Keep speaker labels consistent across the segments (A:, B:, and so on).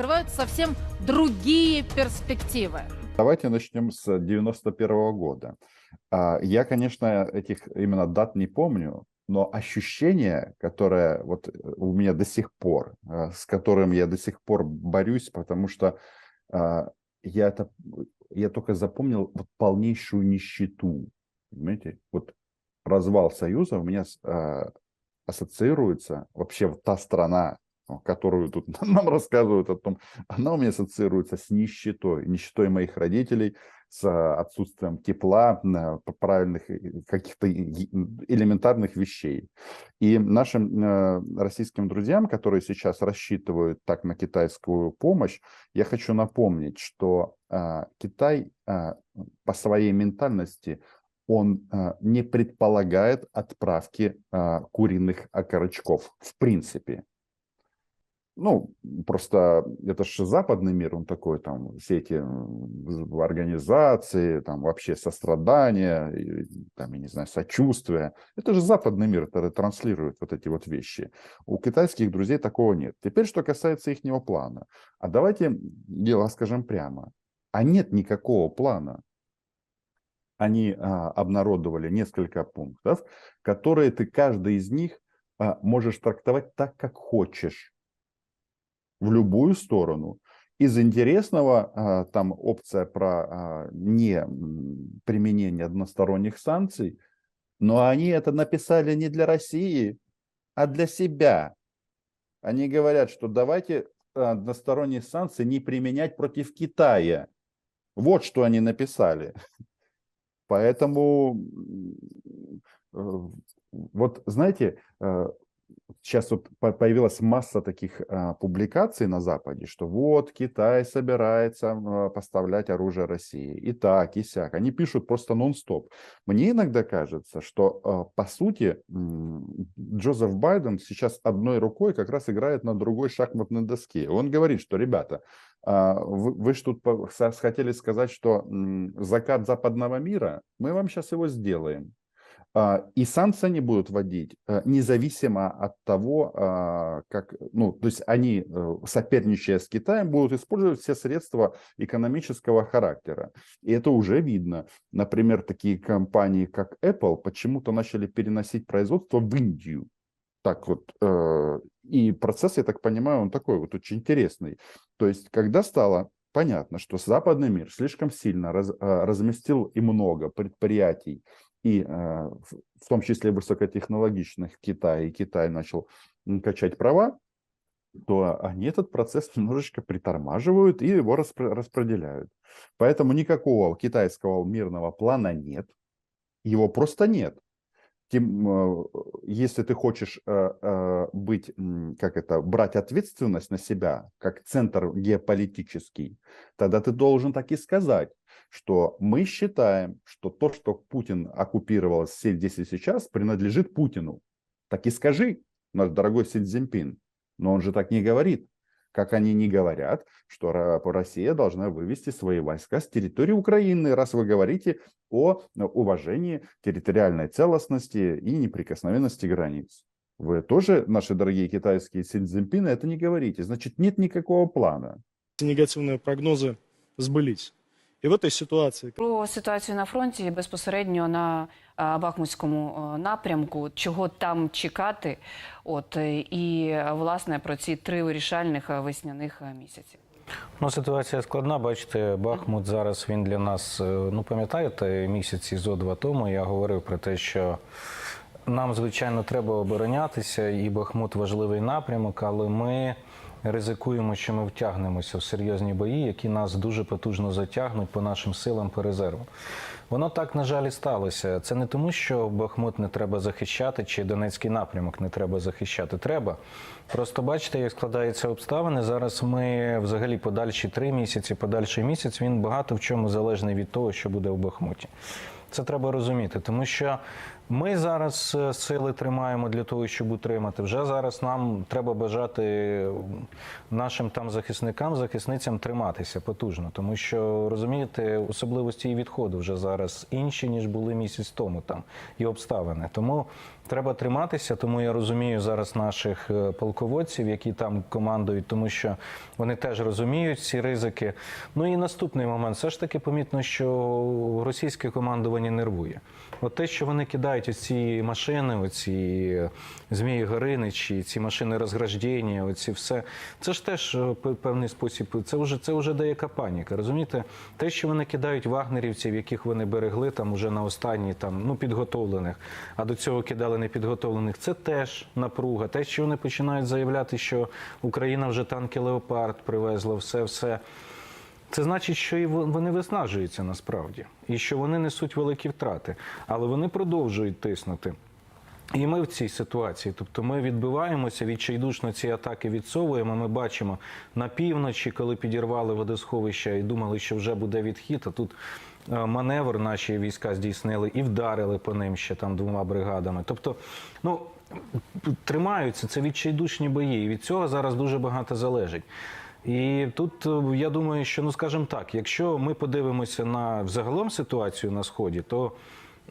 A: открываются совсем другие перспективы.
B: Давайте начнем с 91 года. А, Я, конечно, этих именно дат не помню, но ощущение, которое вот э, у меня до сих пор, а, с которым я до сих пор борюсь, потому что а, я это, я только запомнил вот полнейшую нищету, понимаете? Вот развал Союза у меня а, ассоциируется вообще вот та страна, которую тут нам рассказывают о том, она у меня ассоциируется с нищетой, нищетой моих родителей, с а, отсутствием тепла, правильных э, каких-то и- элементарных вещей. И нашим э, российским друзьям, которые сейчас рассчитывают так на китайскую помощь, я хочу напомнить, что а, Китай а, по своей ментальности он а, не предполагает отправки а, куриных окорочков в принципе. Ну, просто это же западный мир, он такой, там, все эти организации, там, вообще сострадание, там, я не знаю, сочувствие. Это же западный мир, который транслирует вот эти вот вещи. У китайских друзей такого нет. Теперь, что касается их плана. А давайте дело скажем прямо. А нет никакого плана. Они а, обнародовали несколько пунктов, которые ты, каждый из них, а, можешь трактовать так, как хочешь в любую сторону. Из интересного а, там опция про а, не применение односторонних санкций, но они это написали не для России, а для себя. Они говорят, что давайте а, односторонние санкции не применять против Китая. Вот что они написали. Поэтому э, вот знаете, э, сейчас вот по- появилась масса таких а, публикаций на Западе, что вот Китай собирается а, поставлять оружие России. И так, и сяк. Они пишут просто нон-стоп. Мне иногда кажется, что а, по сути Джозеф Байден сейчас одной рукой как раз играет на другой шахматной доске. Он говорит, что, ребята, вы, вы ж тут хотели сказать, что закат западного мира, мы вам сейчас его сделаем. А, И санкции будут вводить э, независимо от того, а, как, ну, то есть они, э, соперничая с Китаем, будут использовать все средства экономического характера. И это уже видно. Например, такие компании, как Apple, почему-то начали переносить производство в Индию. Так вот, э, и процесс, я так понимаю, он такой вот очень интересный. То есть, когда стало понятно, что западный мир слишком сильно раз- разместил и много предприятий, и э, в том числе высокотехнологичных в Китае, и Китай начал качать права, то они этот процесс немножечко притормаживают и его распро- распределяют. Поэтому никакого китайского мирного плана нет, его просто нет. Э, если ты хочешь э, быть, как это, брать ответственность на себя, как центр геополитический, тогда ты должен так и сказать, что мы считаем, что то, что Путин оккупировал се- здесь сейчас, принадлежит Путину. Так и скажи, наш дорогой Си Цзиньпин. Но он же так не говорит. Как они не говорят, что Россия должна вывести свои войска с территории Украины, раз вы говорите о э, уважении территориальной целостности и неприкосновенности границ. Вы тоже, наши дорогие китайские Си Цзиньпины, это не говорите. Значит, нет никакого плана.
C: негативные прогнозы сбылись. И в этой ситуации,
D: Про ситуацію на фронті безпосередньо на Бахмутському напрямку, чого там чекати, от е, і власне про ці три вирішальних весняних місяці.
E: Ну, ситуація складна. Бачите, Бахмут зараз він для нас. е, Ну, пам'ятаєте, місяці зо два тому я говорив про те, що нам, звичайно, треба оборонятися, і Бахмут важливий напрямок, але ми ризикуємо, що ми втягнемося в серйозні бої, які нас дуже потужно затягнуть по нашим силам по резерву. Воно так, на жаль, і сталося. Це не тому, що Бахмут не треба захищати, чи Донецький напрямок не треба захищати. Треба. Просто бачите, як складаються обставини. Зараз ми взагалі подальші три місяці, подальший місяць він багато в чому залежний від того, що буде в Бахмуті. Це треба розуміти, тому що Ми зараз е, сили тримаємо для того, щоб утримати. Вже зараз нам треба бажати нашим там захисникам, захисницям триматися потужно, тому що розумієте, особливості і відходу вже зараз інші ніж були місяць тому там і обставини. Тому треба триматися. Тому я розумію зараз наших е, полководців, які там командують, тому що вони теж розуміють ці ризики. Ну і наступний момент, все ж таки помітно, що російське командування нервує. От те, що вони кидають оці машини, оці змії Гориничі, ці машини розграждення, оці все, це ж теж е, певний спосіб. Це вже це вже деяка паніка. Розумієте, те, що вони кидають вагнерівців, яких вони берегли там уже на останні там ну підготовлених, а до цього кидали непідготовлених. Це теж напруга. Те, що вони починають заявляти, що Україна вже танки Леопард привезла, все, все. Це значить, що і вони виснажуються насправді, і що вони несуть великі втрати, але вони продовжують тиснути. І ми в цій ситуації, тобто ми відбиваємося відчайдушно ці атаки відсовуємо. Ми бачимо на півночі, коли підірвали водосховища і думали, що вже буде відхід. А тут е, маневр наші війська здійснили і вдарили по ним ще там двома бригадами. Тобто, ну тримаються це відчайдушні бої. І від цього зараз дуже багато залежить. І тут е, я думаю, що ну скажімо так, якщо ми подивимося на взагалом ситуацію на сході, то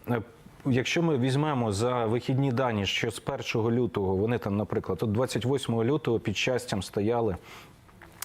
E: е, Якщо ми візьмемо за вихідні дані, що з 1 лютого вони там, наприклад, от 28 лютого під щастям стояли.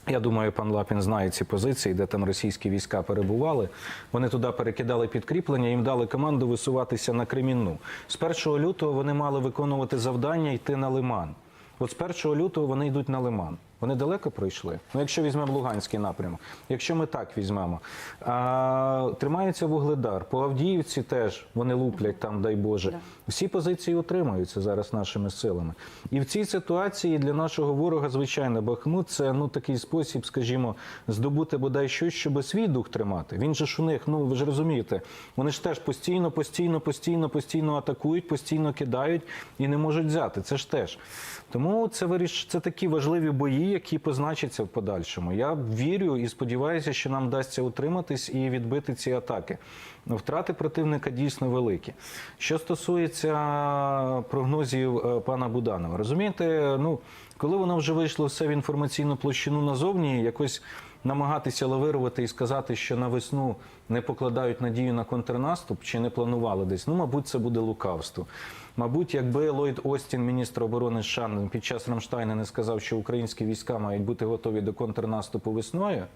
E: Я думаю, пан Лапін знає ці позиції, де там російські війська перебували. Вони туди перекидали підкріплення, їм дали команду висуватися на Кремінну. З 1 лютого вони мали виконувати завдання йти на Лиман. От з 1 лютого вони йдуть на Лиман. Вони далеко пройшли. Ну, якщо візьмемо Луганський напрямок, якщо ми так візьмемо, а, тримається вугледар. По Авдіївці теж вони луплять там, дай Боже. Всі позиції утримуються зараз нашими силами. І в цій ситуації для нашого ворога, звичайно, Бахмут це ну такий спосіб, скажімо, здобути бодай щось, щоб свій дух тримати. Він же ж у них, ну ви ж розумієте, вони ж теж постійно, постійно, постійно, постійно атакують, постійно кидають і не можуть взяти. Це ж теж. Тому це виріш, це такі важливі бої, які позначаться в подальшому. Я вірю і сподіваюся, що нам вдасться утриматись і відбити ці атаки. Втрати противника дійсно великі. Що стосується прогнозів е, пана Буданова, розумієте, ну коли воно вже вийшло все в інформаційну площину назовні, якось намагатися лавирувати і сказати, що на весну не покладають надію на контрнаступ чи не планували десь. Ну, мабуть, це буде лукавство. Мабуть, якби Ллойд Остін, міністр оборони США, під час Рамштайна не сказав, що українські війська мають бути готові до контрнаступу весною.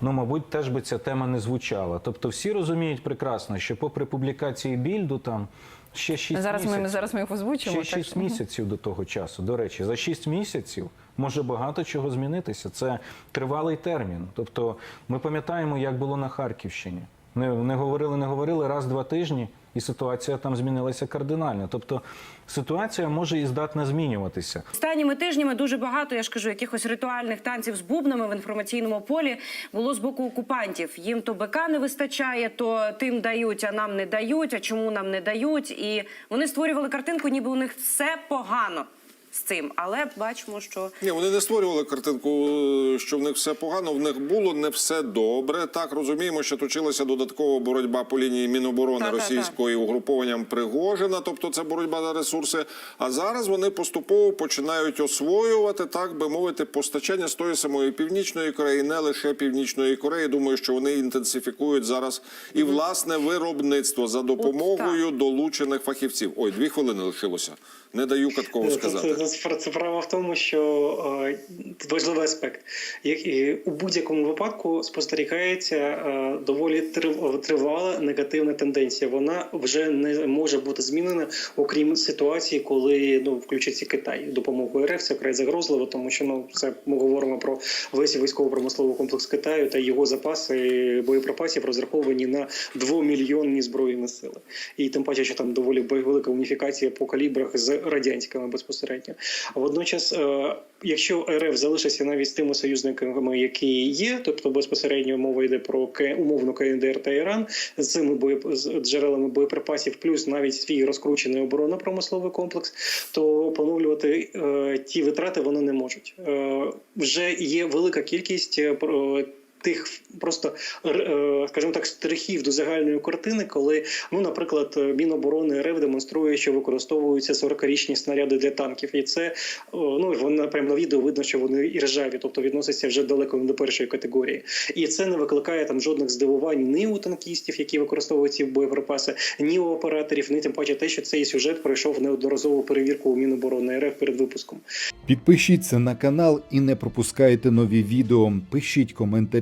E: Ну, мабуть, теж би ця тема не звучала. Тобто всі розуміють прекрасно, що попри публікації більду там ще 6
D: Зараз
E: місяців.
D: ми зараз ми їх озвучимо.
E: Ще 6 місяців до того часу. До речі, за 6 місяців може багато чого змінитися. Це тривалий термін. Тобто, ми пам'ятаємо, як було на Харківщині. Не, не говорили, не говорили раз-два тижні, і ситуація там змінилася кардинально. Тобто ситуація може і здатна змінюватися.
F: Останніми тижнями дуже багато, я ж кажу, якихось ритуальних танців з бубнами в інформаційному полі було з боку окупантів. Їм то БК не вистачає, то тим дають, а нам не дають. А чому нам не дають? І вони створювали картинку, ніби у них все погано з цим. Але бачимо, що
G: Ні, вони не створювали картинку, е, що в них все погано. В них було не все добре. Так розуміємо, що точилася додаткова боротьба по лінії Міноборони російської угрупованням Пригожина, тобто це боротьба за ресурси. А зараз вони поступово починають освоювати, так би мовити, постачання з тої самої північної Кореї, не лише північної Кореї. Думаю, що вони інтенсифікують зараз і власне виробництво за допомогою долучених фахівців. Ой, дві хвилини лишилося. Не даю Каткову сказати.
H: Справа в тому, що е, важливий аспект. Як у будь-якому випадку спостерігається е, доволі трив- тривала негативна тенденція. Вона вже не може бути змінена, окрім ситуації, коли ну включиться Китай допомогою РФ. Це вкрай загрозливо, тому що ну це ми говоримо про весь військово-промисловий комплекс Китаю та його запаси боєприпасів розраховані на двомільйонні збройні сили. І тим паче, що там доволі велика уніфікація по калібрах з радянськими безпосередньо. А водночас, е, якщо РФ залишиться навіть з тими союзниками, які є, тобто безпосередньо мова йде про умовно КНДР та Іран з цими боєп... з джерелами боєприпасів, плюс навіть свій розкручений оборонно-промисловий комплекс, то поновлювати е, ті витрати вони не можуть. Е, вже є велика кількість тих просто е, скажімо так, штрихів до загальної картини, коли, ну, наприклад, Міноборони РФ демонструє, що використовуються 40-річні снаряди для танків, і це ну воно прямо на відео видно, що вони і ржаві, тобто відносяться вже далеко не до першої категорії, і це не викликає там жодних здивувань ні у танкістів, які використовують ці боєприпаси, ні у операторів, ні тим паче те, що цей сюжет пройшов неодноразову перевірку у Міноборони РФ перед випуском.
I: Підпишіться на канал і не пропускайте нові відео. Пишіть